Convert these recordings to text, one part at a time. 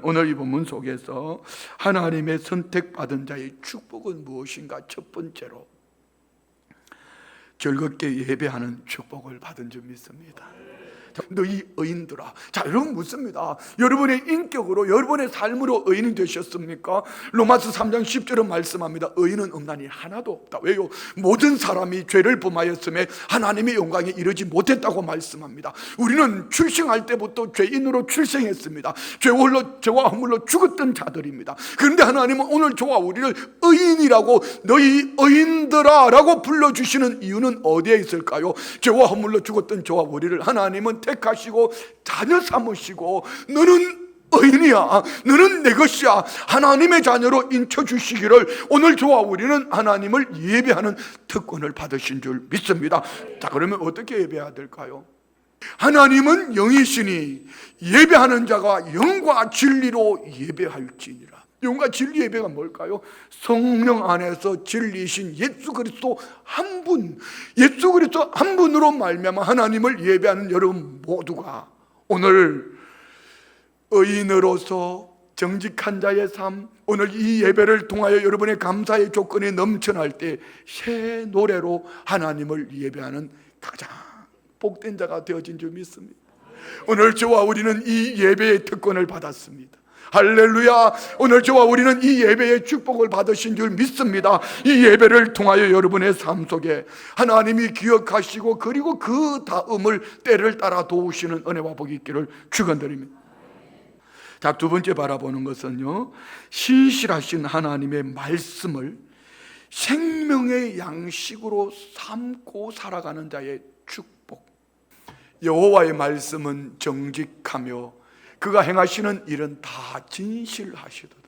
오늘 이 본문 속에서 하나님의 선택받은 자의 축복은 무엇인가? 첫 번째로 즐겁게 예배하는 축복을 받은 줄 믿습니다. 자, 너희 의인들아. 자, 여러분 묻습니다. 여러분의 인격으로, 여러분의 삶으로 의인이 되셨습니까? 로마서 3장 10절은 말씀합니다. 의인은 없나니 하나도 없다. 왜요? 모든 사람이 죄를 범하였음에 하나님의 영광에 이르지 못했다고 말씀합니다. 우리는 출생할 때부터 죄인으로 출생했습니다. 죄홀로, 죄와 허물로 죽었던 자들입니다. 그런데 하나님은 오늘 저와 우리를 의인이라고 너희 의인들아 라고 불러주시는 이유는 어디에 있을까요? 죄와 허물로 죽었던 저와 우리를 하나님은 택하시고 자녀 삼으시고 너는 의인이야. 너는 내 것이야. 하나님의 자녀로 인쳐주시기를 오늘 저와 우리는 하나님을 예배하는 특권을 받으신 줄 믿습니다. 자, 그러면 어떻게 예배해야 될까요? 하나님은 영이시니 예배하는 자가 영과 진리로 예배할지니라. 영과 진리 예배가 뭘까요? 성령 안에서 진리이신 예수 그리스도 한 분, 예수 그리스도 한 분으로 말미암아 하나님을 예배하는 여러분 모두가 오늘 의인으로서 정직한 자의 삶, 오늘 이 예배를 통하여 여러분의 감사의 조건이 넘쳐날 때 새 노래로 하나님을 예배하는 가장 복된 자가 되어진 줄 믿습니다. 오늘 저와 우리는 이 예배의 특권을 받았습니다. 할렐루야. 오늘 저와 우리는 이 예배의 축복을 받으신 줄 믿습니다. 이 예배를 통하여 여러분의 삶 속에 하나님이 기억하시고 그리고 그 다음을 때를 따라 도우시는 은혜와 복이 있기를 축원드립니다. 자, 두 번째 바라보는 것은요. 신실하신 하나님의 말씀을 생명의 양식으로 삼고 살아가는 자의 축복. 여호와의 말씀은 정직하며 그가 행하시는 일은 다 진실하시도다.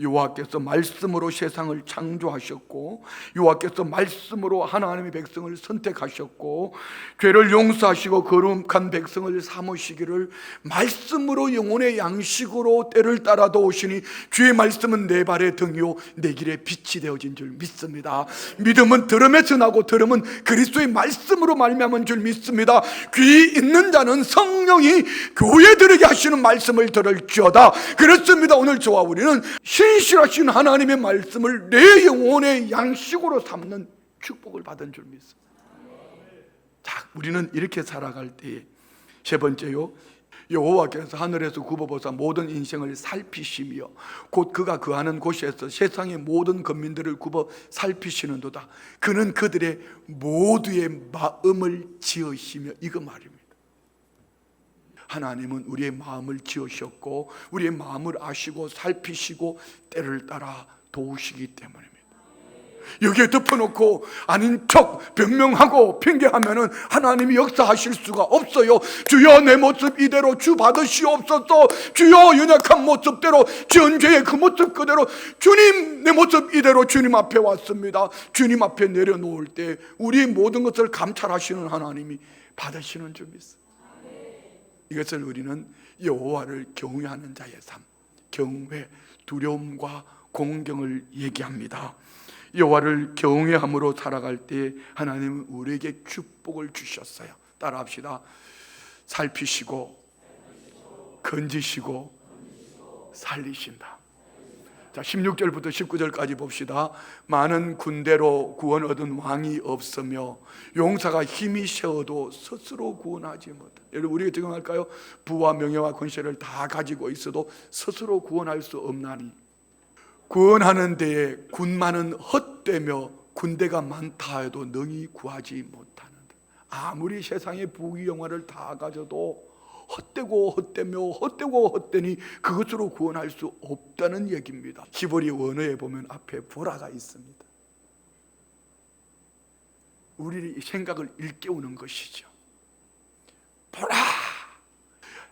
여호와께서 말씀으로 세상을 창조하셨고 여호와께서 말씀으로 하나님의 백성을 선택하셨고 죄를 용서하시고 거룩한 백성을 삼으시기를 말씀으로 영혼의 양식으로 때를 따라 도우시니 주의 말씀은 내 발의 등이요 내 길에 빛이 되어진 줄 믿습니다. 믿음은 들음에서 나고 들음은 그리스도의 말씀으로 말미암은 줄 믿습니다. 귀 있는 자는 성령이 교회 들에게 하시는 말씀을 들을지어다. 그렇습니다. 오늘 저와 우리는 신 실하신 하나님의 말씀을 내 영혼의 양식으로 삼는 축복을 받은 줄 믿습니다. 자, 우리는 이렇게 살아갈 때에 세 번째요. 여호와께서 하늘에서 굽어보사 모든 인생을 살피시며 곧 그가 거하는 곳에서 세상의 모든 건민들을 굽어 살피시는도다. 그는 그들의 모두의 마음을 지으시며 이거 말입니다. 하나님은 우리의 마음을 지으셨고 우리의 마음을 아시고 살피시고 때를 따라 도우시기 때문입니다. 여기에 덮어놓고 아닌 척 변명하고 핑계하면은 하나님이 역사하실 수가 없어요. 주여 내 모습 이대로 주 받으시옵소서. 주여 연약한 모습대로 전죄의 그 모습 그대로 주님 내 모습 이대로 주님 앞에 왔습니다. 주님 앞에 내려놓을 때 우리의 모든 것을 감찰하시는 하나님이 받으시는 줄 믿습니다. 이것을 우리는 여호와를 경외하는 자의 삶, 경외, 두려움과 공경을 얘기합니다. 여호와를 경외함으로 살아갈 때 하나님은 우리에게 축복을 주셨어요. 따라합시다. 살피시고 건지시고 살리신다. 자, 16절부터 19절까지 봅시다. 많은 군대로 구원 얻은 왕이 없으며 용사가 힘이 세어도 스스로 구원하지 못한다. 여러분 우리가 적용할까요? 부와 명예와 권세를 다 가지고 있어도 스스로 구원할 수 없나니 구원하는 데에 군만은 헛되며 군대가 많다 해도 능히 구하지 못하는다. 아무리 세상의 부귀 영화를 다 가져도 헛되고 헛되며 헛되고 헛되니 그것으로 구원할 수 없다는 얘기입니다. 히브리 원어에 보면 앞에 보라가 있습니다. 우리의 생각을 일깨우는 것이죠. 보라!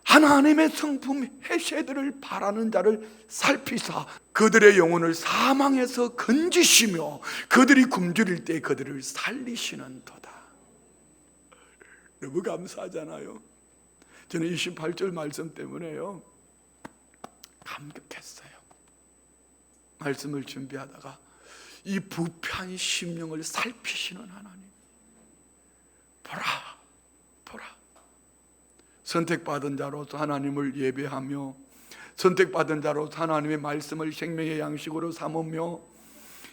하나님의 성품 해세들을 바라는 자를 살피사 그들의 영혼을 사망에서 건지시며 그들이 굶주릴 때 그들을 살리시는 도다. 너무 감사하잖아요. 저는 28절 말씀 때문에요. 감격했어요. 말씀을 준비하다가 이 부패한 심령을 살피시는 하나님. 보라, 보라. 선택받은 자로서 하나님을 예배하며 선택받은 자로 하나님의 말씀을 생명의 양식으로 삼으며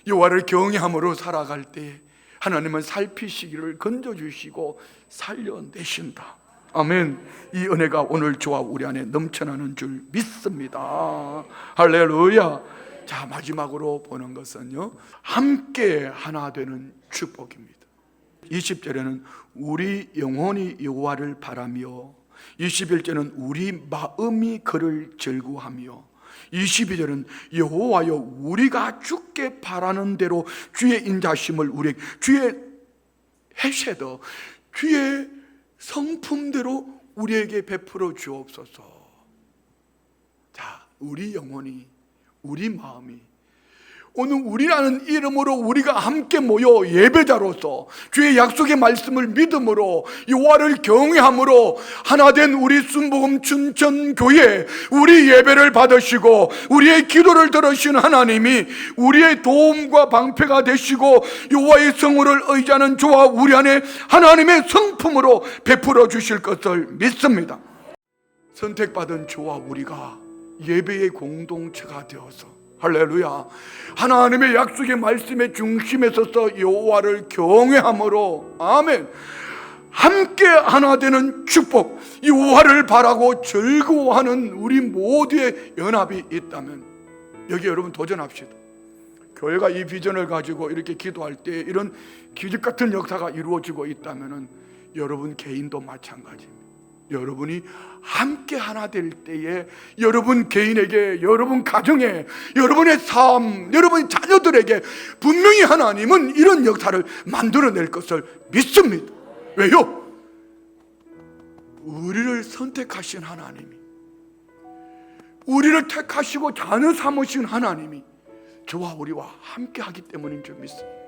여호와를 경외함으로 살아갈 때 하나님은 살피시기를 건져주시고 살려내신다. 아멘. 이 은혜가 오늘 저와 우리 안에 넘쳐나는 줄 믿습니다. 할렐루야. 자 마지막으로 보는 것은요 함께 하나 되는 축복입니다. 20절에는 우리 영혼이 여호와를 바라며 21절은 우리 마음이 그를 즐거하며 22절은 여호와여 우리가 주께 바라는 대로 주의 인자심을 우리 주의 해셔도 주의 성품대로 우리에게 베풀어 주옵소서. 자, 우리 영혼이 우리 마음이 오늘 우리라는 이름으로 우리가 함께 모여 예배자로서 주의 약속의 말씀을 믿음으로 여호와를 경외함으로 하나된 우리 순복음 춘천 교회 우리 예배를 받으시고 우리의 기도를 들으신 하나님이 우리의 도움과 방패가 되시고 여호와의 성호를 의지하는 저와 우리 안에 하나님의 성품으로 베풀어 주실 것을 믿습니다. 선택받은 저와 우리가 예배의 공동체가 되어서 할렐루야. 하나님의 약속의 말씀의 중심에 서서 여호와를 경외함으로 아멘. 함께 하나 되는 축복 여호와를 바라고 즐거워하는 우리 모두의 연합이 있다면 여기 여러분 도전합시다. 교회가 이 비전을 가지고 이렇게 기도할 때 이런 기적 같은 역사가 이루어지고 있다면 여러분 개인도 마찬가지입니다 여러분이 함께 하나 될 때에 여러분 개인에게, 여러분 가정에, 여러분의 삶, 여러분의 자녀들에게 분명히 하나님은 이런 역사를 만들어낼 것을 믿습니다. 왜요? 우리를 선택하신 하나님이, 우리를 택하시고 자녀 삼으신 하나님이 저와 우리와 함께 하기 때문인 줄 믿습니다.